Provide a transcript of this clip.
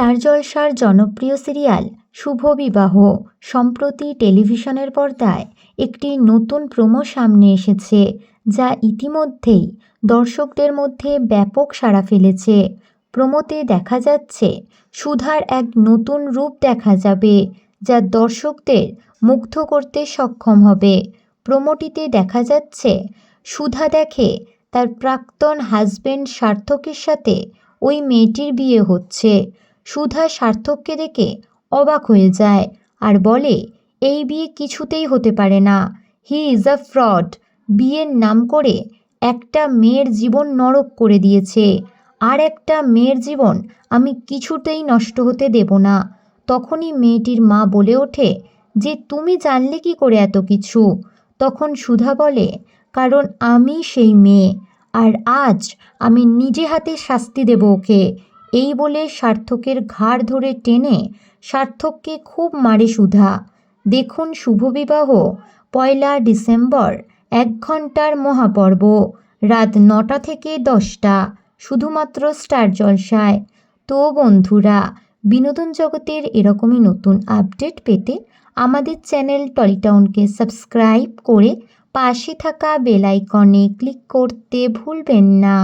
Star জলসার জনপ্রিয় serial শুভ বিবাহ। সম্প্রতি টেলিভিশনের পর্দায় একটি নতুন প্রোমো সামনে এসেছে, যা ইতিমধ্যেই দর্শকদের মধ্যে ব্যাপক সাড়া ফেলেছে। প্রোমোতে দেখা যাচ্ছে, সুধার এক নতুন রূপ দেখা যাবে, যা দর্শকদের মুগ্ধ করতে সক্ষম হবে। প্রোমোটিতে দেখা যাচ্ছে, সুধা দেখে তার প্রাক্তন হাজবেন্ড সার্থকের সাথে ওই মেয়েটির বিয়ে হচ্ছে। সুধা সার্থককে দেখে অবাক হয়ে যায় আর বলে, এই বিয়ে কিছুতেই হতে পারে না। He is a fraud. বিয়ের নাম করে একটা মেয়ের জীবন নরক করে দিয়েছে। আর একটা মেয়ের জীবন আমি কিছুতেই নষ্ট হতে দেব না। তখনই মেয়েটির মা বলে ওঠে, যে তুমি জানলে কি করে এত কিছু? তখন সুধা বলে, কারণ আমি সেই মেয়ে। আর আজ আমি নিজে হাতে শাস্তি দেব ওকে। এই বলে সার্থকের ঘাড় ধরে টেনে সার্থককে খুব মারে সুধা। দেখুন শুভবিবাহ, পয়লা ডিসেম্বর, এক ঘণ্টার মহাপর্ব, রাত নটা থেকে দশটা, শুধুমাত্র স্টার জলসায়। তো বন্ধুরা, বিনোদন জগতের এরকমই নতুন আপডেট পেতে আমাদের চ্যানেল টলিটাউনকে সাবস্ক্রাইব করে পাশে থাকা বেল আইকনে ক্লিক করতে ভুলবেন না।